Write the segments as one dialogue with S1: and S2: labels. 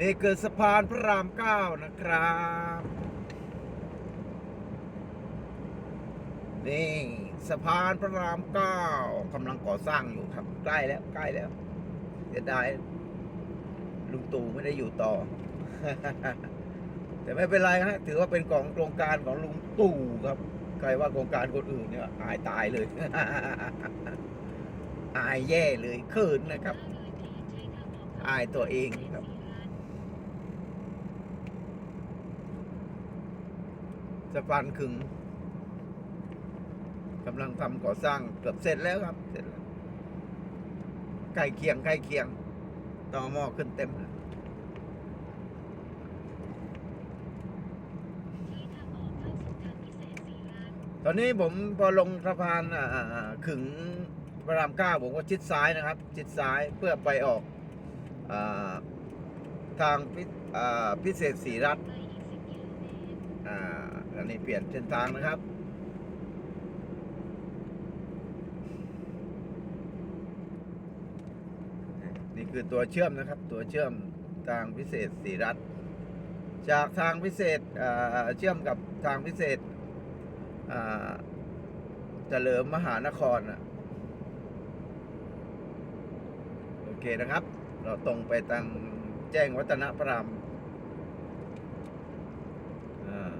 S1: นี่คือสะพานพระรามเก้านะครับ นี่สะพานพระรามเก้ากำลังก่อสร้างอยู่ครับ ใกล้แล้วใกล้แล้วเสียดายลุงตู่ไม่ได้อยู่ต่อ แต่ไม่เป็นไรฮะถือว่าเป็นของโครงการของลุงตู่ครับ ใครว่าโครงการคนอื่นเนี่ยอายตายเลย อายแย่เลยเขินนะครับ อายตัวเองครับ สะพานขึงกำลังทำก่อสร้างเกือบเสร็จแล้วครับ เสร็จแล้วใกล้เคียงใกล้เคียงต่อหม้อขึ้นเต็มแล้วตอนนี้ผมพอลงสะพานขึงพระรามเก้าผมก็ชิดซ้ายนะครับ ชิดซ้ายเพื่อไปออกอทางพิอ่าพิเศษศรีรัต อ่าอันนี้เปลี่ยนเส้นทางนะครับ นี่คือตัวเชื่อมนะครับ ตัวเชื่อมทางพิเศษสีรัฐ จากทางพิเศษเชื่อมกับทางพิเศษเฉลิมมหานครนะโอเคนะครับ เราตรงไปทางแจ้งวัฒนะพระราม อ่า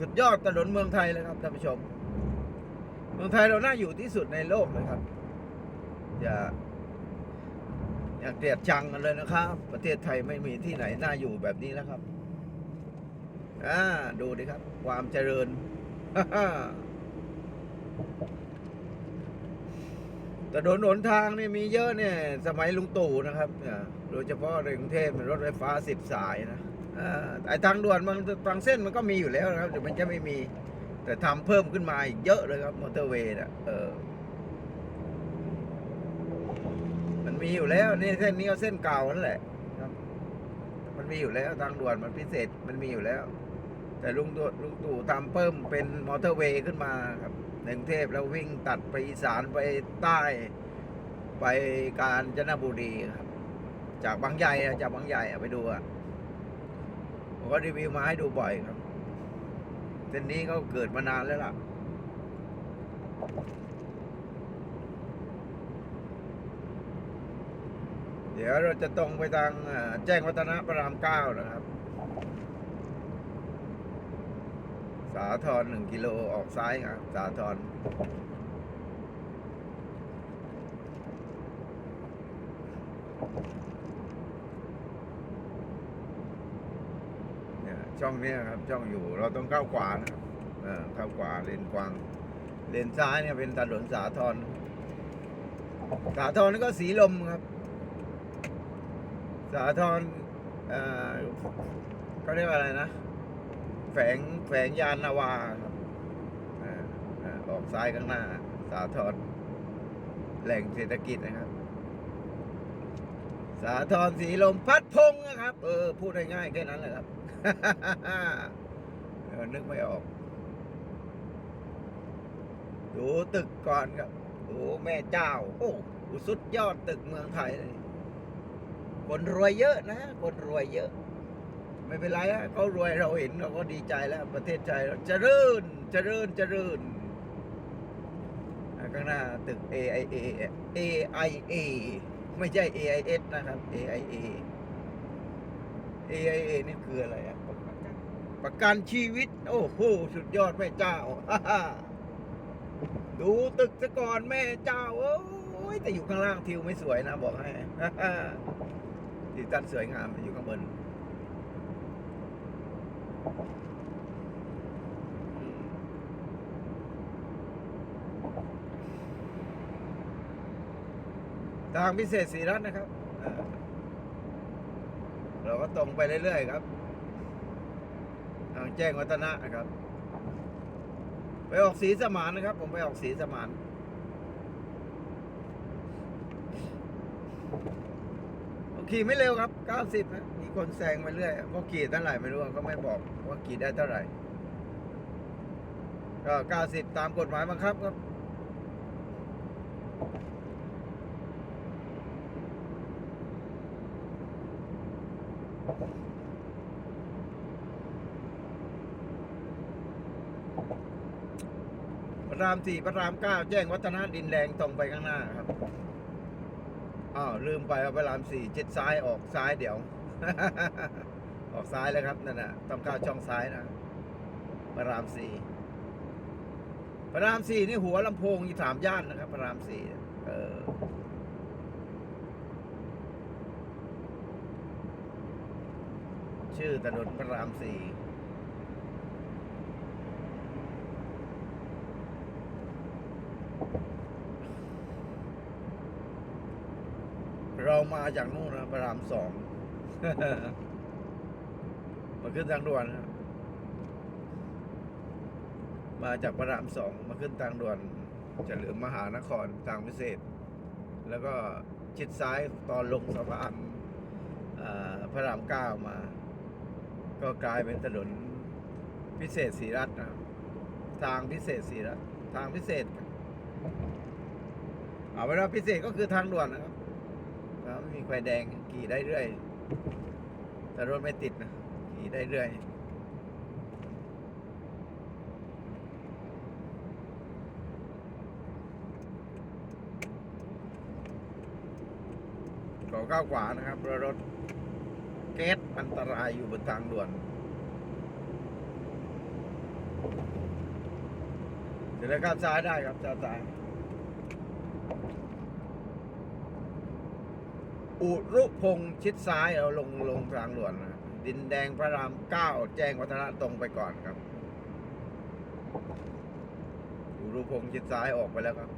S1: สุดยอดถนนเมืองไทยเลยครับท่านผู้ชม เมืองไทยเราน่าอยู่ที่สุดในโลกเลยครับ อย่าอย่าเกลียดชังกันเลยนะครับ ประเทศไทยไม่มีที่ไหนน่าอยู่แบบนี้แล้วครับอ่าดูดิครับ ความเจริญแต่ถนนหนทางนี่มีเยอะเนี่ย สมัยลุงตู่นะครับโดยเฉพาะในกรุงเทพรถไฟฟ้าสิบสายนะ ไอ้ทางด่วนมันทางเส้นมันก็มีอยู่แล้วนะครับแต่มันจะไม่มี แต่ทำเพิ่มขึ้นมาอีกเยอะเลยครับมอเตอร์เวย์น่ะเออมันมีอยู่แล้วนี่เส้นนี้ก็เส้นเก่านั่นแหละครับ มันมีอยู่แล้วทางด่วนมันพิเศษมันมีอยู่แล้ว แต่ลุงตู่ลุงตู่ทำเพิ่มเป็นมอเตอร์เวย์ขึ้นมาครับในกรุงเทพแล้ววิ่งตัดไปอีสานไปใต้ ไปกาญจนบุรีครับ จากบางใหญ่จากบางใหญ่ไปดูอะ ผมก็รีวิวมาให้ดูบ่อยครับเส้นนี้ก็เกิดมานานแล้วล่ะ เดี๋ยวเราจะตรงไปทางแจ้งวัฒนะพระรามเก้านะครับ สาทรหนึ่งกิโลออกซ้ายครับสาทรเนี่ย ช่องเนี้ยครับช่องอยู่เราต้องเข้าขวานะครับเออเข้าขวาเลนกว้าง เลนซ้ายเนี่ยเป็นถนนสาทรสาทรนี่ก็สีลมครับ สาทรเอ่อเขาเรียกว่าอะไรนะ แฝงแฝงยานนาวาครับออกซ้ายข้างหน้า สาทรแหล่งเศรษฐกิจนะครับ สาทรสีลมพัดพงนะครับ เออ พูดง่ายๆแค่นั้นแหละครับ นึกไม่ออก ดูตึกก่อนครับ ดูแม่เจ้า โอ้สุดยอดตึกเมืองไทยเลยคนรวยเยอะนะ คนรวยเยอะ ไม่เป็นไรฮะเขารวยเราเห็นเราก็ดีใจแล้ว ประเทศไทยเราเจริญเจริญเจริญอ่าข้างหน้าตึก AIA AIA ไม่ใช่ AIS นะครับ AIA AIA นี่คืออะไรอะประกันชีวิต โอ้โหสุดยอดแม่เจ้าดูตึกซะก่อนแม่เจ้า โอ้ยแต่อยู่ข้างล่างทิวไม่สวยนะบอกให้ที่ตัดสวยงามอยู่ข้างบนทางพิเศษสีรัตน์นะครับอ่า เราก็ตรงไปเรื่อยๆครับ ทางแจ้งวัฒนะนะครับ ไปออกสีสมานนะครับ ผมไปออกสีสมานขี่ไม่เร็วครับ 90นะมีคนแซงไปเรื่อยก็ขี่เท่าไหร่ไม่รู้ก็ไม่บอกว่าขี่ได้เท่าไหร่ก็ 90 ตามกฎหมายบังคับครับ ระรามสี่พระรามเก้าแจ้งวัฒนะดินแดงตรงไปข้างหน้าครับอ้าวลืมไปว่าพระรามสี่เจิตซ้ายออกซ้ายเดี๋ยว ออกซ้ายแล้วครับนั่นน่ะต้องเข้าช่องซ้ายนะพระรามสี่พระรามสี่นี่หัวลำโพงอยู่สามย่านนะครับ พระรามสี่เออชื่อถนนพระรามสี่ เรามาจากนู่นนะพระรามสองมาขึ้นทางด่วนนะมาจากพระรามสองมาขึ้นทางด่วนเฉลิมมหานครทางพิเศษ แล้วก็ชิดซ้ายตอนลงสะพานพระรามเก้ามา ก็กลายเป็นถนนพิเศษศรีรัตน์นะทางพิเศษศรีรัตน์ทางพิเศษ เอาเป็นว่าพิเศษก็คือทางด่วนนะครับ ครับมีไฟแดงขี่ได้เรื่อย แต่รถไม่ติดนะขี่ได้เรื่อยขอก้าวขวานะครับราะรถเกตอันตรายอยู่บนทางด่วนเดี๋ยวเราข้ามซ้ายได้ครับซ้ายซ้าย อุรุพงษ์ชิดซ้ายเราลงลงทางหลวนนะดินแดงพระรามเก้าแจ้งวัฒนะตรงไปก่อนครับ อุรุพงษ์ชิดซ้ายออกไปแล้วครับ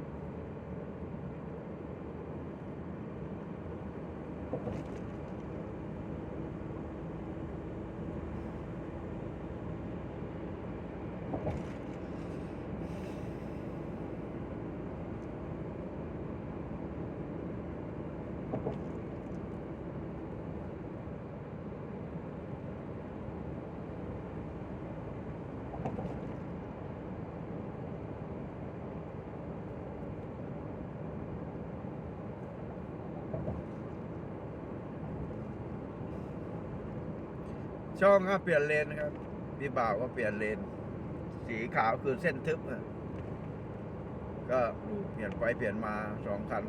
S1: ช่องก็เปลี่ยนเลนนะครับพี่บ่าวก็เปลี่ยนเลน สีขาวคือเส้นทึบก็เปลี่ยนไปเปลี่ยนมาสองคัน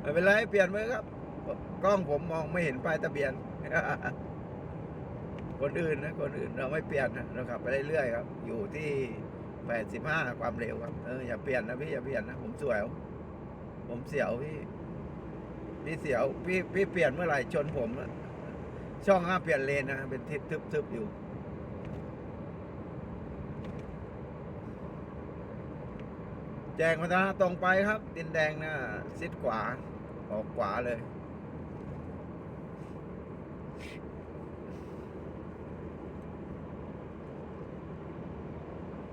S1: ไม่เป็นไรเปลี่ยนไปครับ กล้องผมมองไม่เห็นป้ายทะเบียน คนอื่นนะ คนอื่นเราไม่เปลี่ยนนะเราขับไปเรื่อยๆครับ อยู่ที่แปดสิบห้าความเร็วครับเอออย่าเปลี่ยนนะพี่อย่าเปลี่ยนนะผมสวยผมเสียวพี่พี่เสียวพี่พี่เปลี่ยนเมื่อไหร่ชนผมอะ ช่องห้าเปลี่ยนเลนนะ เป็นทิศทึบๆอยู่ แจ้งวัฒนะตรงไปครับ ดินแดงนะซิดขวา ออกขวาเลย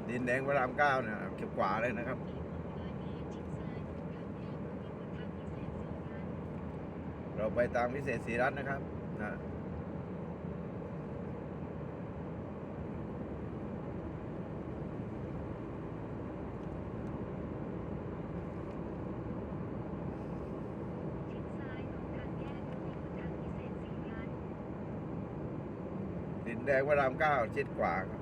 S1: ดินแดงพระรามเก้าเนี่ยเขียวขวาเลยนะครับเราไปตามพิเศษศรีรัตน์นะครับนะดิ นแดงพระรามเก้าชิดขวาครับ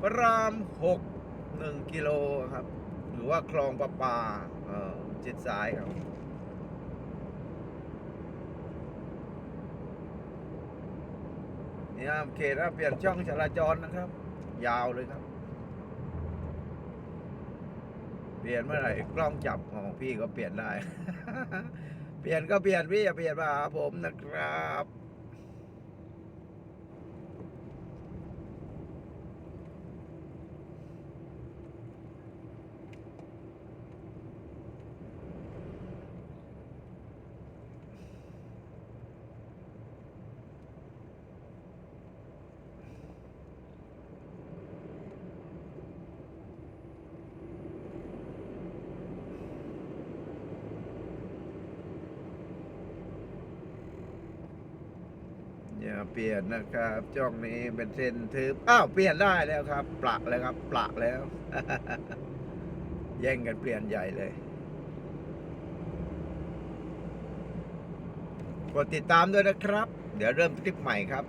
S1: พระรามหกหนึ่งกิโลครับ หรือว่าคลองประปาเออจิตซ้ายครับ นี่ครับเขตเปลี่ยนช่องจราจรนะครับ ยาวเลยครับ เปลี่ยนเมื่อไหร่กล้องจับของพี่ก็เปลี่ยนได้ เปลี่ยนก็เปลี่ยนพี่อย่าเปลี่ยนมาหาผมนะครับ อย่าเปลี่ยนนะครับช่องนี้เป็นเส้นทึบอ้าวเปลี่ยนได้แล้วครับปลักแล้วครับปลักแล้ว แย่งกันเปลี่ยนใหญ่เลยกดติดตามด้วยนะครับ เดี๋ยวเริ่มคลิปใหม่ครับ